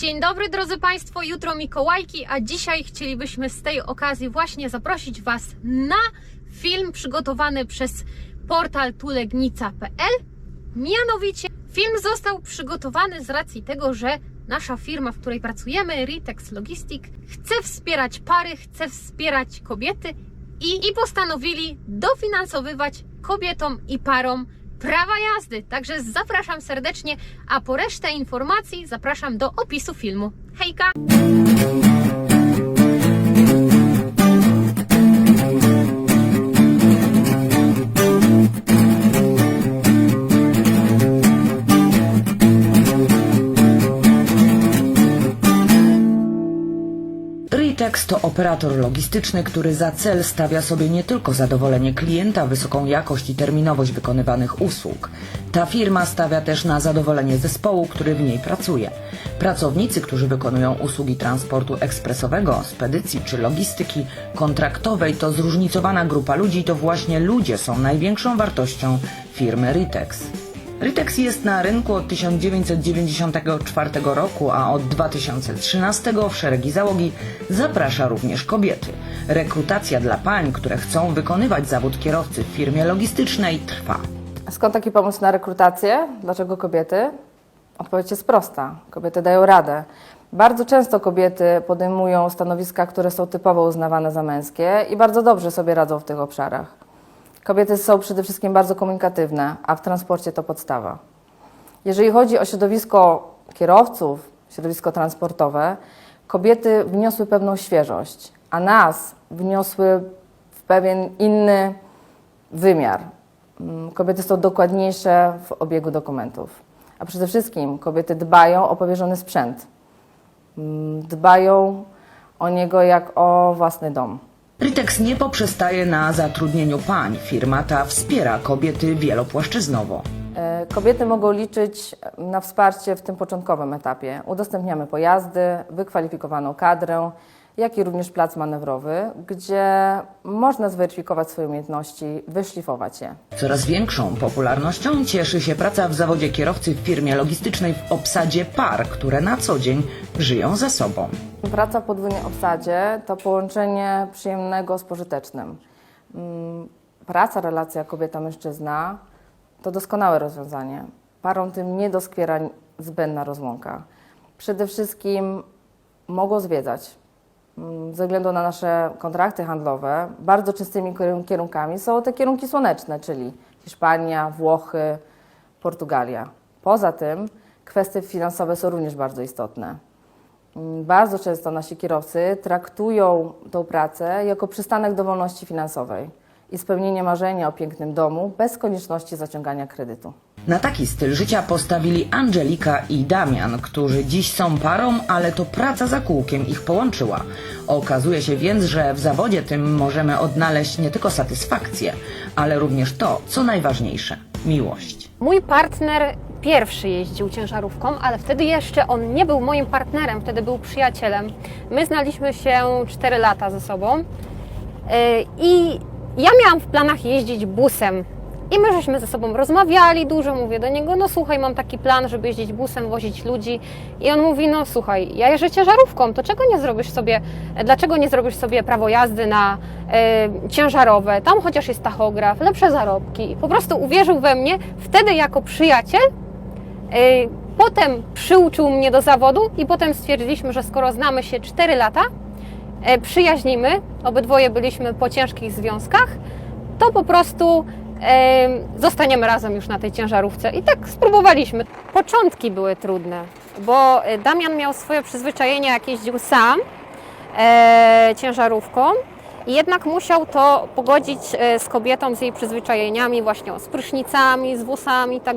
Dzień dobry drodzy Państwo, jutro Mikołajki, a dzisiaj chcielibyśmy z tej okazji właśnie zaprosić Was na film przygotowany przez portal tulegnica.pl. Mianowicie film został przygotowany z racji tego, że nasza firma, w której pracujemy, Ritex Logistic, chce wspierać pary, chce wspierać kobiety i, i postanowili dofinansowywać kobietom i parom prawa jazdy. Także zapraszam serdecznie, a po resztę informacji zapraszam do opisu filmu. Hejka! To operator logistyczny, który za cel stawia sobie nie tylko zadowolenie klienta, wysoką jakość i terminowość wykonywanych usług. Ta firma stawia też na zadowolenie zespołu, który w niej pracuje. Pracownicy, którzy wykonują usługi transportu ekspresowego, spedycji czy logistyki kontraktowej to zróżnicowana grupa ludzi, to właśnie ludzie są największą wartością firmy Ritex. Ritex jest na rynku od 1994 roku, a od 2013 w szeregi załogi zaprasza również kobiety. Rekrutacja dla pań, które chcą wykonywać zawód kierowcy w firmie logistycznej trwa. Skąd taki pomysł na rekrutację? Dlaczego kobiety? Odpowiedź jest prosta. Kobiety dają radę. Bardzo często kobiety podejmują stanowiska, które są typowo uznawane za męskie i bardzo dobrze sobie radzą w tych obszarach. Kobiety są przede wszystkim bardzo komunikatywne, a w transporcie to podstawa. Jeżeli chodzi o środowisko kierowców, środowisko transportowe, kobiety wniosły pewną świeżość, a nas wniosły w pewien inny wymiar. Mm, Kobiety są dokładniejsze w obiegu dokumentów. A przede wszystkim kobiety dbają o powierzony sprzęt. Mm, Dbają o niego jak o własny dom. Ritex nie poprzestaje na zatrudnieniu pań. Firma ta wspiera kobiety wielopłaszczyznowo. E, Kobiety mogą liczyć na wsparcie w tym początkowym etapie. Udostępniamy pojazdy, wykwalifikowaną kadrę, jak i również plac manewrowy, gdzie można zweryfikować swoje umiejętności, wyszlifować je. Coraz większą popularnością cieszy się praca w zawodzie kierowcy w firmie logistycznej w obsadzie par, które na co dzień żyją ze sobą. Praca w podwójnej obsadzie to połączenie przyjemnego z pożytecznym. Mm, Praca, relacja kobieta-mężczyzna to doskonałe rozwiązanie. Parom tym nie doskwiera zbędna rozłąka. Przede wszystkim mogą zwiedzać. Mm, Ze względu na nasze kontrakty handlowe, bardzo częstymi kierun- kierunkami są te kierunki słoneczne, czyli Hiszpania, Włochy, Portugalia. Poza tym kwestie finansowe są również bardzo istotne. Mm, Bardzo często nasi kierowcy traktują tą pracę jako przystanek do wolności finansowej i spełnienie marzenia o pięknym domu bez konieczności zaciągania kredytu. Na taki styl życia postawili Angelika i Damian, którzy dziś są parą, ale to praca za kółkiem ich połączyła. Okazuje się więc, że w zawodzie tym możemy odnaleźć nie tylko satysfakcję, ale również to, co najważniejsze miłość. Mój partner pierwszy jeździł ciężarówką, ale wtedy jeszcze on nie był moim partnerem, wtedy był przyjacielem. My znaliśmy się 4 lata ze sobą yy, i ja miałam w planach jeździć busem. I my żeśmy ze sobą rozmawiali dużo, mówię do niego, no słuchaj, mam taki plan, żeby jeździć busem, wozić ludzi. I on mówi, no słuchaj, ja jeżdżę ciężarówką, to czego nie zrobisz sobie, dlaczego nie zrobisz sobie prawo jazdy na e, ciężarowe, tam chociaż jest tachograf, lepsze zarobki. Po prostu uwierzył we mnie wtedy jako przyjaciel, e, potem przyuczył mnie do zawodu i potem stwierdziliśmy, że skoro znamy się 4 lata, przyjaźnimy, obydwoje byliśmy po ciężkich związkach, to po prostu e, zostaniemy razem już na tej ciężarówce. I tak spróbowaliśmy. Początki były trudne, bo e, Damian miał swoje przyzwyczajenie, jak jeździł sam e, ciężarówką. Jednak musiał to pogodzić e, z kobietą, z jej przyzwyczajeniami, właśnie z prysznicami, z włosami i tak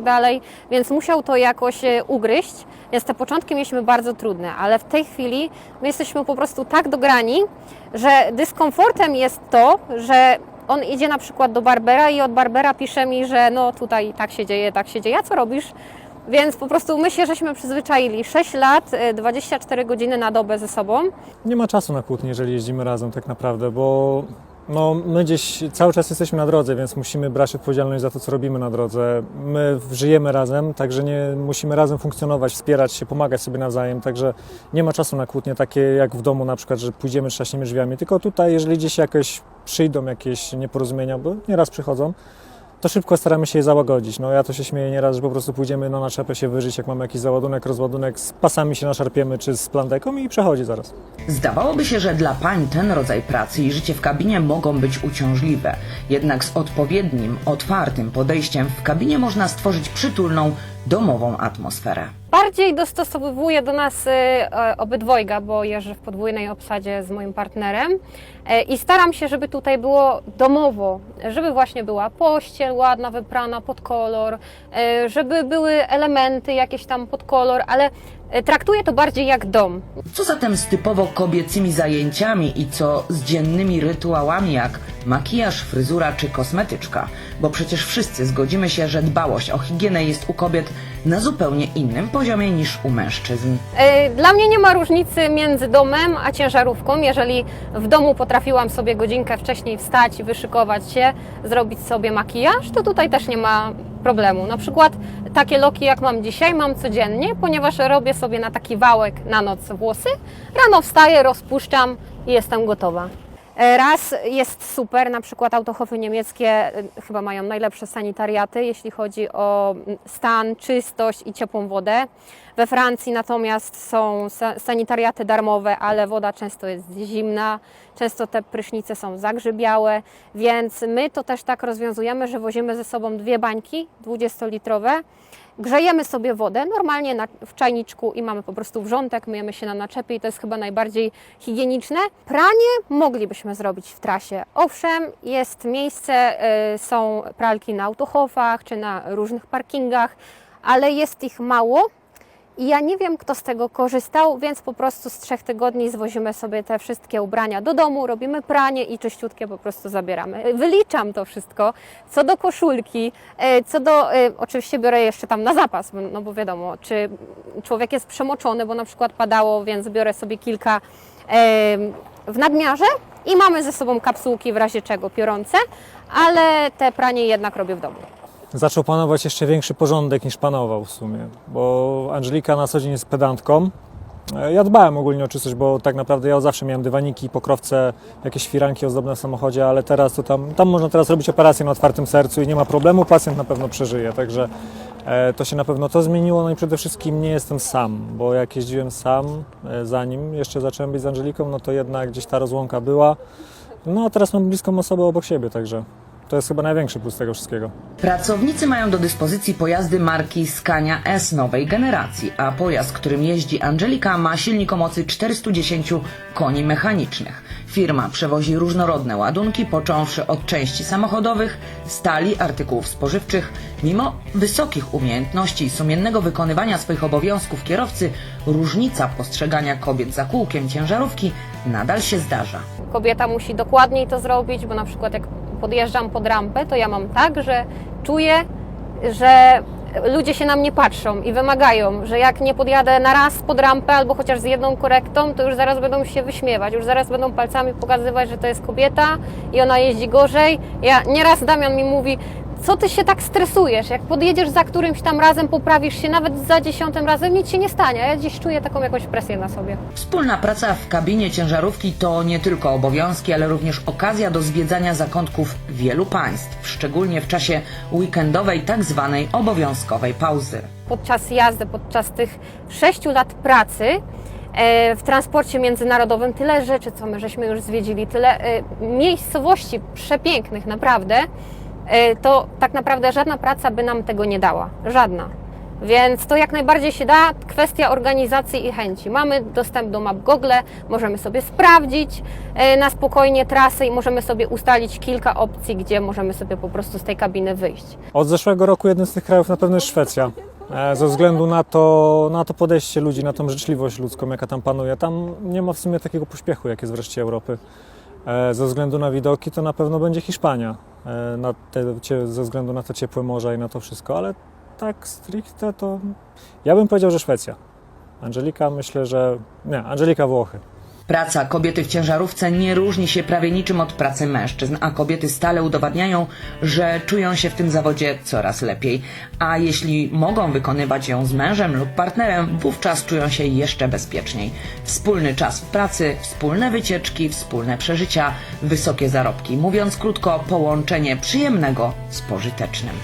więc musiał to jakoś e, ugryźć. Więc te początki mieliśmy bardzo trudne, ale w tej chwili my jesteśmy po prostu tak dograni, że dyskomfortem jest to, że on idzie na przykład do Barbera i od Barbera pisze mi, że no tutaj tak się dzieje, tak się dzieje, a co robisz? Więc po prostu my się żeśmy przyzwyczaili. 6 lat, e, 24 godziny na dobę ze sobą. Nie ma czasu na kłótnie, jeżeli jeździmy razem tak naprawdę, bo No, my gdzieś cały czas jesteśmy na drodze, więc musimy brać odpowiedzialność za to, co robimy na drodze. My żyjemy razem, także nie musimy razem funkcjonować, wspierać się, pomagać sobie nawzajem, także nie ma czasu na kłótnie takie jak w domu na przykład, że pójdziemy, trzaśniemy drzwiami, tylko tutaj, jeżeli gdzieś jakoś przyjdą jakieś nieporozumienia, bo nieraz przychodzą, to szybko staramy się je załagodzić. No ja to się śmieję nieraz, że po prostu pójdziemy na naczepę się wyżyć, jak mamy jakiś załadunek, rozładunek, z pasami się naszarpiemy, czy z plandeką i przechodzi zaraz. Zdawałoby się, że dla pań ten rodzaj pracy i życie w kabinie mogą być uciążliwe. Jednak z odpowiednim, otwartym podejściem w kabinie można stworzyć przytulną, domową atmosferę. Bardziej dostosowuję do nas e, obydwojga, bo jeżdżę w podwójnej obsadzie z moim partnerem E, i staram się, żeby tutaj było domowo, żeby właśnie była pościel ładna, wyprana pod kolor, e, żeby były elementy jakieś tam pod kolor, ale traktuję to bardziej jak dom. Co zatem z typowo kobiecymi zajęciami i co z dziennymi rytuałami jak makijaż, fryzura czy kosmetyczka? Bo przecież wszyscy zgodzimy się, że dbałość o higienę jest u kobiet na zupełnie innym poziomie niż u mężczyzn. E, Dla mnie nie ma różnicy między domem a ciężarówką. Jeżeli w domu potrafiłam sobie godzinkę wcześniej wstać i wyszykować się, zrobić sobie makijaż, to tutaj też nie ma problemu. Na przykład takie loki, jak mam dzisiaj, mam codziennie, ponieważ robię sobie na taki wałek na noc włosy. Rano wstaję, rozpuszczam i jestem gotowa. E, Raz jest super, na przykład autohofy niemieckie e, chyba mają najlepsze sanitariaty, jeśli chodzi o mm, stan, czystość i ciepłą wodę. We Francji natomiast są sa- sanitariaty darmowe, ale woda często jest zimna, często te prysznice są zagrzybiałe, więc my to też tak rozwiązujemy, że wozimy ze sobą dwie bańki 20-litrowe. Grzejemy sobie wodę normalnie na, w czajniczku i mamy po prostu wrzątek, myjemy się na naczepie i to jest chyba najbardziej higieniczne. Pranie moglibyśmy zrobić w trasie. Owszem, jest miejsce, y, są pralki na autohofach czy na różnych parkingach, ale jest ich mało. I ja nie wiem, kto z tego korzystał, więc po prostu z trzech tygodni zwozimy sobie te wszystkie ubrania do domu, robimy pranie i czyściutkie po prostu zabieramy. Wyliczam to wszystko, co do koszulki, e, co do, e, oczywiście biorę jeszcze tam na zapas, no bo wiadomo, czy człowiek jest przemoczony, bo na przykład padało, więc biorę sobie kilka e, w nadmiarze i mamy ze sobą kapsułki w razie czego piorące, ale te pranie jednak robię w domu. Zaczął panować jeszcze większy porządek niż panował w sumie, bo Angelika na co dzień jest pedantką. Ja dbałem ogólnie o czystość, bo tak naprawdę ja zawsze miałem dywaniki, pokrowce, jakieś firanki ozdobne w samochodzie, ale teraz to tam, tam można teraz robić operację na otwartym sercu i nie ma problemu, pacjent na pewno przeżyje, także e, to się na pewno to zmieniło, no i przede wszystkim nie jestem sam, bo jak jeździłem sam, e, zanim jeszcze zacząłem być z Angeliką, no to jednak gdzieś ta rozłąka była, no a teraz mam bliską osobę obok siebie, także to jest chyba największy plus tego wszystkiego. Pracownicy mają do dyspozycji pojazdy marki Scania S nowej generacji, a pojazd, którym jeździ Angelika ma silnik o mocy 410 koni mechanicznych. Firma przewozi różnorodne ładunki, począwszy od części samochodowych, stali, artykułów spożywczych. Mimo wysokich umiejętności i sumiennego wykonywania swoich obowiązków kierowcy, różnica postrzegania kobiet za kółkiem ciężarówki nadal się zdarza. Kobieta musi dokładniej to zrobić, bo na przykład jak podjeżdżam pod rampę, to ja mam tak, że czuję, że ludzie się na mnie patrzą i wymagają, że jak nie podjadę na raz pod rampę albo chociaż z jedną korektą, to już zaraz będą się wyśmiewać, już zaraz będą palcami pokazywać, że to jest kobieta i ona jeździ gorzej. Ja nieraz Damian mi mówi, co ty się tak stresujesz? Jak podjedziesz za którymś tam razem, poprawisz się nawet za dziesiątym razem, nic się nie stanie. Ja dziś czuję taką jakąś presję na sobie. Wspólna praca w kabinie ciężarówki to nie tylko obowiązki, ale również okazja do zwiedzania zakątków wielu państw, szczególnie w czasie weekendowej tak zwanej obowiązkowej pauzy. podczas jazdy, podczas tych sześciu lat pracy e, w transporcie międzynarodowym tyle rzeczy, co my żeśmy już zwiedzili, tyle e, miejscowości przepięknych, naprawdę, to tak naprawdę żadna praca by nam tego nie dała. Żadna. Więc to jak najbardziej się da, kwestia organizacji i chęci. Mamy dostęp do map Google, możemy sobie sprawdzić e, na spokojnie trasy i możemy sobie ustalić kilka opcji, gdzie możemy sobie po prostu z tej kabiny wyjść. Od zeszłego roku jednym z tych krajów na pewno jest Szwecja. E, Ze względu na to, na to podejście ludzi, na tą życzliwość ludzką, jaka tam panuje. Tam nie ma w sumie takiego pośpiechu, jak jest w reszcie Europy. E, Ze względu na widoki to na pewno będzie Hiszpania. E, Na te, ze względu na te ciepłe morza i na to wszystko, ale tak stricte to ja bym powiedział, że Szwecja. Angelika myślę, że... Nie, Angelika Włochy. Praca kobiety w ciężarówce nie różni się prawie niczym od pracy mężczyzn, a kobiety stale udowadniają, że czują się w tym zawodzie coraz lepiej. A jeśli mogą wykonywać ją z mężem lub partnerem, wówczas czują się jeszcze bezpieczniej. Wspólny czas w pracy, wspólne wycieczki, wspólne przeżycia, wysokie zarobki. Mówiąc krótko, połączenie przyjemnego z pożytecznym.